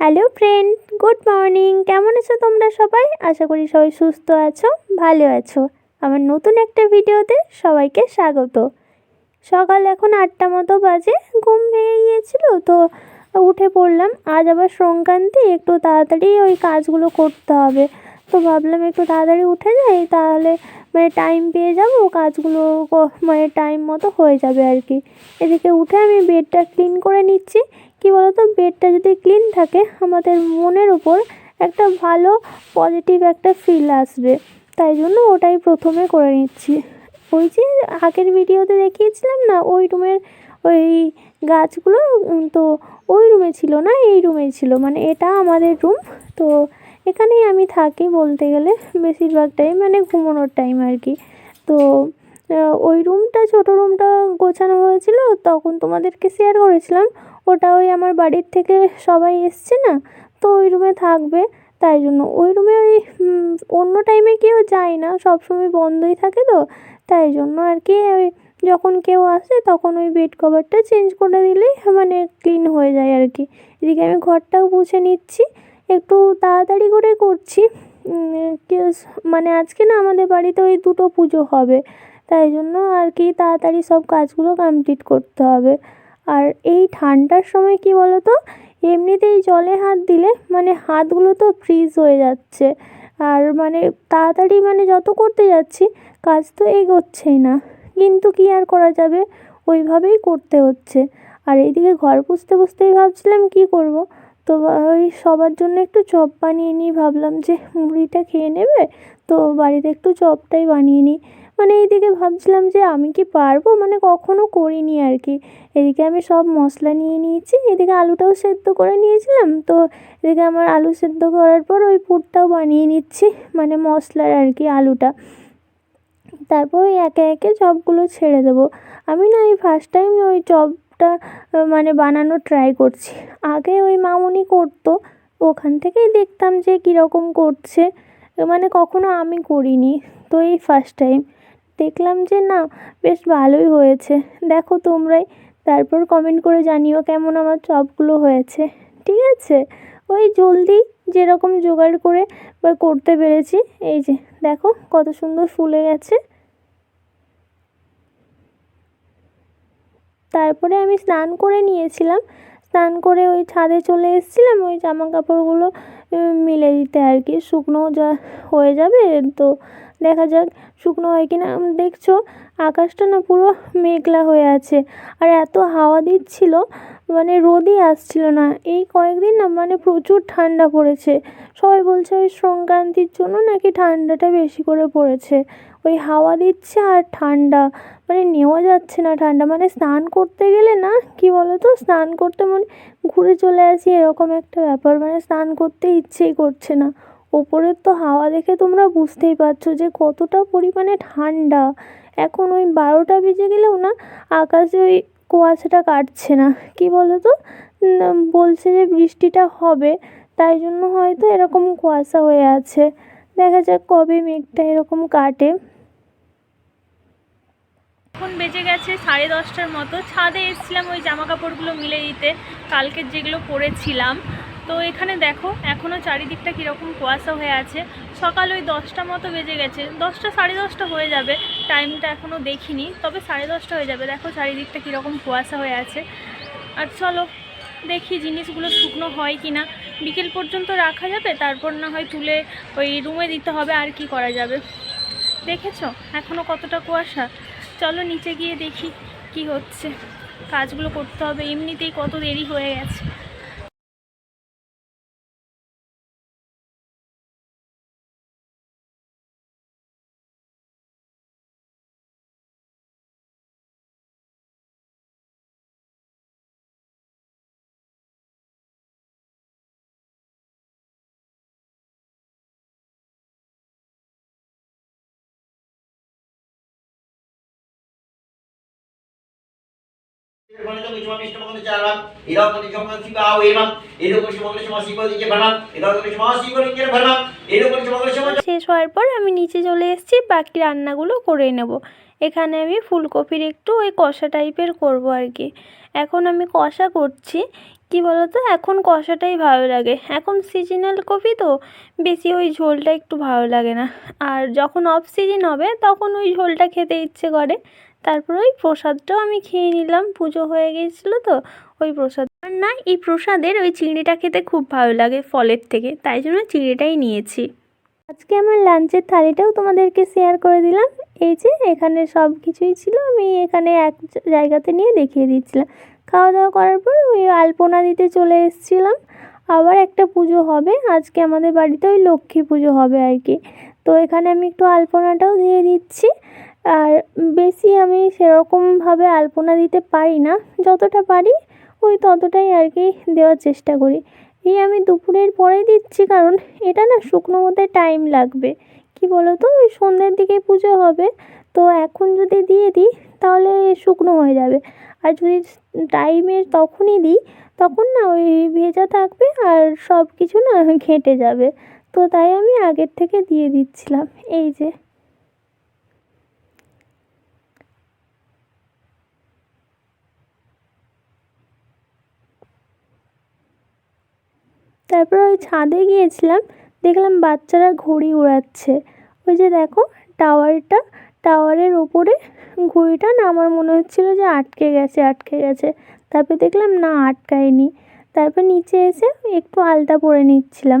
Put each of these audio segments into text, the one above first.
Hello friend, good morning. কেমন আছো তোমরা সবাই? আশা করি সবাই সুস্থ আছো, ভালো আছো। আমার নতুন একটা ভিডিওতে সবাইকে স্বাগত। সকাল এখন আটটা মতো বাজে, ঘুম ভেঙে গিয়েছিল, তো উঠে পড়লাম। আজ আবার সংক্রান্তি, একটু তাড়াতাড়ি ওই কাজগুলো করতে হবে। তো ভাবলাম একটু তাড়াতাড়ি উঠে যাই, তাহলে মানে টাইম পেয়ে যাব, কাজগুলো মানে টাইম মতো হয়ে যাবে আর কি। এদিকে উঠে আমি বেডটা ক্লিন করে নিচ্ছি। কী বলতো বেডটা যদি ক্লিন থাকে, আমাদের মনের উপর একটা ভালো পজিটিভ একটা ফিল আসবে। তাই জন্য ওটাই প্রথমে করে নিচ্ছি। ওই যে আগের ভিডিওতে দেখিয়েছিলাম না, ওই রুমের ওই গাছগুলো তো ওই রুমে ছিল না, এই রুমে ছিল। মানে এটা আমাদের রুম তো এখানেই আমি থাকি বলতে গেলে, বেশিরভাগ টাইম মানে ঘুমানোর টাইম আর কি। তো ওই রুমটা ছোটো রুমটা গোছানো হয়েছিল, তখন তোমাদেরকে শেয়ার করেছিলাম ওটা ওই আমার বাড়ির থেকে সবাই এসছে না, তো ওই রুমে থাকবে, তাই জন্য। ওই রুমে ওই অন্য টাইমে কেউ যায় না, সবসময় বন্ধই থাকে তো, তাই জন্য আর কি ওই যখন কেউ আসে তখন ওই বেড কভারটা চেঞ্জ করে দিলেই মানে ক্লিন হয়ে যায় আর কি। এদিকে আমি ঘরটাও মুছে নিচ্ছি, একটু তাড়াতাড়ি করে করছি মানে আজকে না আমাদের বাড়িতে ওই দুটো পুজো হবে, তাই জন্য আর কি তাড়াতাড়ি সব কাজগুলো কমপ্লিট করতে হবে। আর এই ঠান্ডার সময় কি বলো তো এমনিতেই জলে হাত দিলে মানে হাতগুলো তো ফ্রিজ হয়ে যাচ্ছে। আর মানে তাড়াতাড়ি মানে যত করতে যাচ্ছি, কাজ তো এগোচ্ছেই না। কিন্তু কি আর করা যাবে? ওইভাবেই করতে হচ্ছে। আর এইদিকে ঘর পুষতে পুষতেই ভাবছিলাম কি করব? তো ওই সবার জন্য একটু চপ বানিয়ে নিই। ভাবলাম যে মুড়িটা খেয়ে নেবে, তো বাড়িতে একটু চপটাই বানিয়ে নিই। মানে এইদিকে ভাবছিলাম যে আমি কি পারব? মানে কখনো করিনি আর কি এদিকে আমি সব মশলা নিয়ে নিয়েছি, এদিকে আলুটাও সেদ্ধ করে নিয়েছিলাম। তো এদিকে আমার আলু সেদ্ধ করার পর ওই পুরটাও বানিয়ে নিচ্ছি মানে মশলার আর কি আলুটা। তারপর ওই একে একে চপগুলো ছেড়ে দেবো। আমি না এই ফার্স্ট টাইম ওই চপটা মানে বানানোর ট্রাই করছি। আগে ওই মামুনি করতো, ওখান থেকেই দেখতাম যে কীরকম করছে। মানে কখনো আমি করিনি, তো এই ফার্স্ট টাইম দেখলাম যে না, বেশ ভালোই হয়েছে। দেখো তোমরাই, তারপর কমেন্ট করে জানিও কেমন আমার চপগুলো হয়েছে। ঠিক আছে? ওই জলদি যেরকম জোগাড় করে বা করতে পেরেছি, এই যে দেখো কত সুন্দর ফুলে গেছে। তারপরে আমি স্নান করে নিয়েছিলাম। স্নান করে ওই ছাদে চলে এসেছিলাম, ওই জামা কাপড়গুলো মিলে দিতে আর কি। শুকনো যা হয়ে যাবে তো দেখা যাক, শুকনো হয় কিনা। দেখছ, আকাশটা না পুরো মেঘলা হয়ে আছে। আর এত হাওয়া দিচ্ছিল মানে রোদই আসছিল না। এই কয়েকদিন না মানে প্রচুর ঠান্ডা পড়েছে। সবাই বলছে ওই সংক্রান্তির জন্য নাকি ঠান্ডাটা বেশি করে পড়েছে। ওই হাওয়া দিচ্ছে আর ঠান্ডা মানে নেওয়া যাচ্ছে না ঠান্ডা। মানে স্নান করতে গেলে না, কি বলো তো স্নান করতে মানে ঘুরে চলে আসি, এরকম একটা ব্যাপার। মানে স্নান করতে ইচ্ছেই করছে না। ওপরের তো হাওয়া দেখে তোমরা বুঝতেই পারছ যে কতটা পরিমাণে ঠান্ডা। এখন ওই বারোটা বেজে গেলেও না আকাশে ওই কুয়াশাটা কাটছে না। কি বলো তো বলছে যে বৃষ্টিটা হবে, তাই জন্য হয়তো এরকম কুয়াশা হয়ে আছে। দেখা যাক কবে মেঘটা এরকম কাটে। এখন বেজে গেছে সাড়ে দশটার মতো। ছাদে এসেছিলাম ওই জামা কাপড়গুলো মিলে দিতে। কালকের যেগুলো পরেছিলাম। তো এখানে দেখো এখনও চারিদিকটা কীরকম কুয়াশা হয়ে আছে। সকাল ওই দশটা মতো বেজে গেছে। দশটা, সাড়ে দশটা হয়ে যাবে। টাইমটা এখনও দেখিনি, তবে সাড়ে দশটা হয়ে যাবে। দেখো চারিদিকটা কীরকম কুয়াশা হয়ে আছে। আর চলো, দেখি জিনিসগুলো শুকনো হয় কি না বিকেল পর্যন্ত রাখা যাবে, তারপর না হয় তুলে ওই রুমে দিতে হবে, আর কি করা যাবে। দেখেছ? এখনও কতটা কুয়াশা? চলো নিচে গিয়ে দেখি কি হচ্ছে। কাজগুলো করতে হবে। এমনিতেই কত দেরি হয়ে গেছে। শেষ হওয়ার পর আমি নিচে চলে এসেছি, বাকি রান্নাগুলো করে নেব। এখানে আমি ফুলকপির একটু ওই কষা টাইপের করব আর কি। এখন আমি কষা করছি। কী বলো তো এখন কষাটাই ভালো লাগে। এখন সিজনাল কপি তো, বেশি ওই ঝোলটা একটু ভালো লাগে না। আর যখন অফ সিজন হবে, তখন ওই ঝোলটা খেতে ইচ্ছে করে। তারপর ওই প্রসাদটাও আমি খেয়ে নিলাম, পুজো হয়ে গিয়েছিল তো, ওই প্রসাদ। না, এই প্রসাদের ওই চিংড়িটা খেতে খুব ভালো লাগে ফলের থেকে, তাই জন্য চিংড়িটাই নিয়েছি। আজকে আমার লাঞ্চের থালিটাও তোমাদেরকে শেয়ার করে দিলাম। এই যে, এখানে সব কিছুই ছিল, আমি এখানে এক জায়গাতে নিয়ে দেখিয়ে দিচ্ছিলাম। খাওয়া দাওয়া করার পর ওই আলপনা দিতে চলে এসেছিলাম। আবার একটা পুজো হবে, আজকে আমাদের বাড়িতে ওই লক্ষ্মী পুজো হবে আর কি। তো এখানে আমি একটু আলপনাটাও দিয়ে দিচ্ছি। আর বেশি আমি সেরকমভাবে আলপনা দিতে পারি না। যতটা পারি, ওই ততটাই আর কি দেওয়ার চেষ্টা করি। এই আমি দুপুরের পরেই দিচ্ছি, কারণ এটা না শুকনো হতে টাইম লাগবে। কি বলো তো ওই সন্ধ্যের দিকে পুজো হবে, তো এখন যদি দিয়ে দিই, তাহলে শুকনো হয়ে যাবে। আর যদি টাইমের তখনই দিই, তখন না ওই ভেজা থাকবে আর সব কিছু না ঘেঁটে যাবে। তো তাই আমি আগের থেকে দিয়ে দিচ্ছিলাম। এই যে। তারপর ওই ছাদে গিয়েছিলাম, দেখলাম বাচ্চারা ঘড়ি উড়াচ্ছে। ওই যে দেখো, টাওয়ারটা, টাওয়ারের ওপরে ঘুড়িটা না আমার মনে হচ্ছিল যে আটকে গেছে আটকে গেছে। তারপর দেখলাম না, আটকায়নি। তারপর নিচে এসে একটু আলতা পরে নিচ্ছিলাম।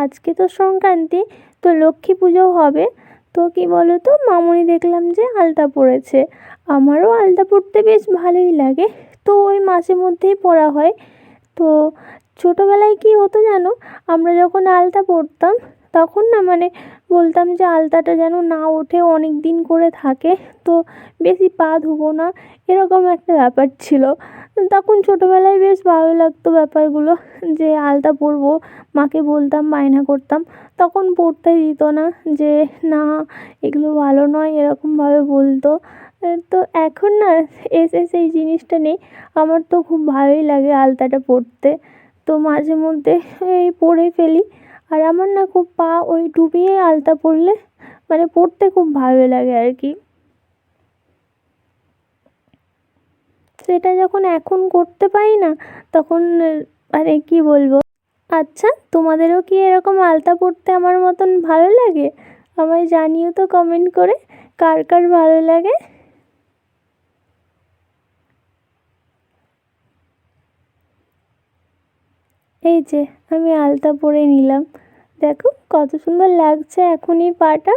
আজকে তো সংক্রান্তি, তো লক্ষ্মী পুজো হবে। তো কী বলো তো মামুনি দেখলাম যে আলতা পরেছে। আমারও আলতা পরতে বেশ ভালোই লাগে। তো ওই মাঝে মধ্যেই পরা হয়। তো ছোটোবেলায় কী হতো জানো? আমরা যখন আলতা পরতাম, তখন না মানে বলতাম যে আলতাটা যেন না ওঠে অনেক দিন করে থাকে, তো বেশি পা ধুবো না, এরকম একটা ব্যাপার ছিল। তখন ছোটোবেলায় বেশ ভালো লাগতো ব্যাপারগুলো, যে আলতা পরবো, মাকে বলতাম, বায়না করতাম, তখন পরতে দিত না, যে না, এগুলো ভালো নয়, এরকমভাবে বলতো। তো এখন না এসে সেই জিনিসটা নেই, আমার তো খুব ভালোই লাগে আলতাটা পরতে। তো মাঝে মধ্যে এই পরে ফেলি। আর আমার না খুব পা ওই ডুবিয়ে আলতা পরলে মানে পরতে খুব ভালো লাগে আর কি। সেটা যখন এখন করতে পারি না, তখন মানে কি বলব? আচ্ছা তোমাদেরও কি এরকম আলতা পরতে আমার মতন ভালো লাগে? আমায় জানিও তো কমেন্ট করে, কার কার ভালো লাগে? এই যে, আমি আলতা পরে নিলাম। দেখো, কত সুন্দর লাগছে এখনই পাটা।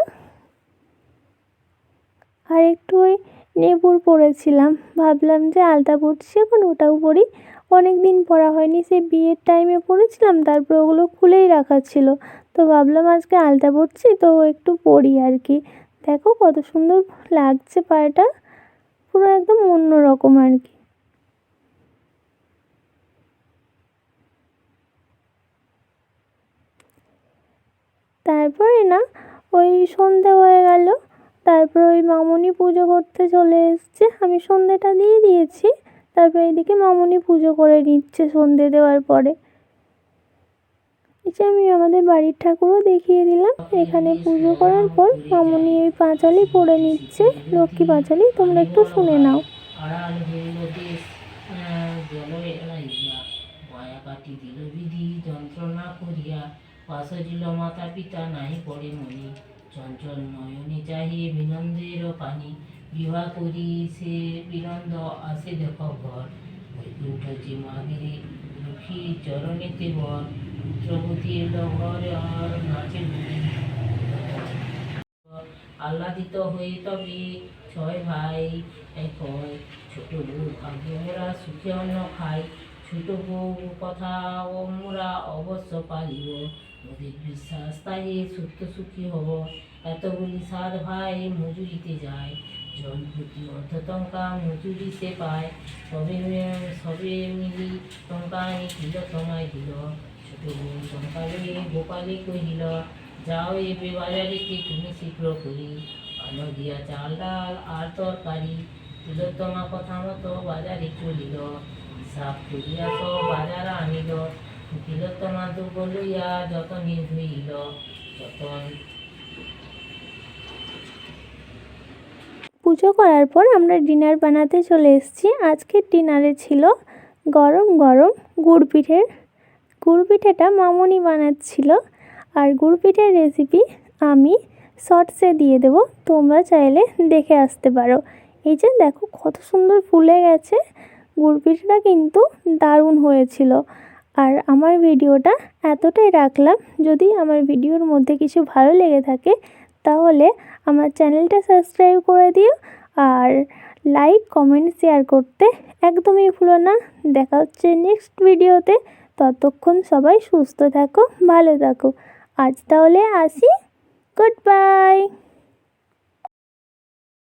আর একটু ওই নেপুর পরেছিলাম। ভাবলাম যে আলতা পরছি এখন, ওটাও পরি। অনেক দিন পরা হয়নি, সেই বিয়ের টাইমে পরেছিলাম, তারপর ওগুলো খুলেই রাখা ছিল। তো ভাবলাম আজকে আলতা পরছি, তো একটু পরি আর কি। দেখো, কত সুন্দর লাগছে পাটা। পুরো একদম অন্য রকম আর কি। তারপরে না ওই সন্ধে হয়ে গেল তারপর ওই মামনি পুজো করতে চলে এসছে আমি সন্ধেটা দিয়ে দিয়েছি তারপর এদিকে মামনি পুজো করে নিচ্ছে সন্ধে দেওয়ার পরে যে আমি আমাদের বাড়ির ঠাকুরও দেখিয়ে দিলাম এখানে পুজো করার পর মামনি ওই পাঁচালি পড়ে নিচ্ছে লক্ষ্মী পাঁচালি তোমরা একটু শুনে নাও দিল বিধি যন্ত্রণা করিয়া বাসজিল মাতা পিতা নাহি পড়ে মনি চঞ্চল নয়নে চাহিয়ে বিনন্দের পানি। বিবাহ করি সে বিনন্দ আসে দেখ ঘর। বৈকুণ্ঠ যে মাগিরে দুঃখী চরণেতে বর। পুত্রবতী এলো ঘরে আর নাচে আহ্লাদিত হয়ে তবে ছয় ভাই এক ছোট বউ ভাগ্যে মোরা সুখে অন্ন খাই। ছোট বউ কথা ও মোরা অবশ্য পালিব। তাই সত্য সুখী হব, এতগুলি সাত ভাই মজুরিতে যায়। জন প্রতি অর্ধ টঙ্কা মজুরি পায়, সবে সবে মিলি টঙ্কা দিল তোমায় দিল। ছোট বউ টঙ্কা লয়ে গোপালে কহিল, যাও এবে বাজারেতে তুমি শীঘ্র করি। আলো দিয়া চাল ডাল আর তরকারি, তিলোত্তমা কথা মতো বাজারে চলিল। হিসাব করিয়া তো বাজার আনিল। যতন পুজো করার পর আমরা ডিনার বানাতে চলে এসেছি। আজকের ডিনারে ছিল গরম গরম গুড় পিঠের। গুড় পিঠেটা মামনি বানাচ্ছিল। আর গুড় পিঠের রেসিপি আমি শর্টসে দিয়ে দেবো। তোমরা চাইলে দেখে আসতে পারো। এই যে দেখো কত সুন্দর ফুলে গেছে। গুড় পিঠেটা কিন্তু দারুণ হয়েছিল। আর আমার ভিডিওটা এতটাই রাখলাম। যদি আমার ভিডিওর মধ্যে কিছু ভালো লেগে থাকে, তাহলে আমার চ্যানেলটা সাবস্ক্রাইব করে দিও আর লাইক, কমেন্ট, শেয়ার করতে একদমই ভুলো না। দেখা হচ্ছে নেক্সট ভিডিওতে। ততক্ষণ সবাই সুস্থ থাকো, ভালো থাকো। আজ তাহলে আসি। Good bye.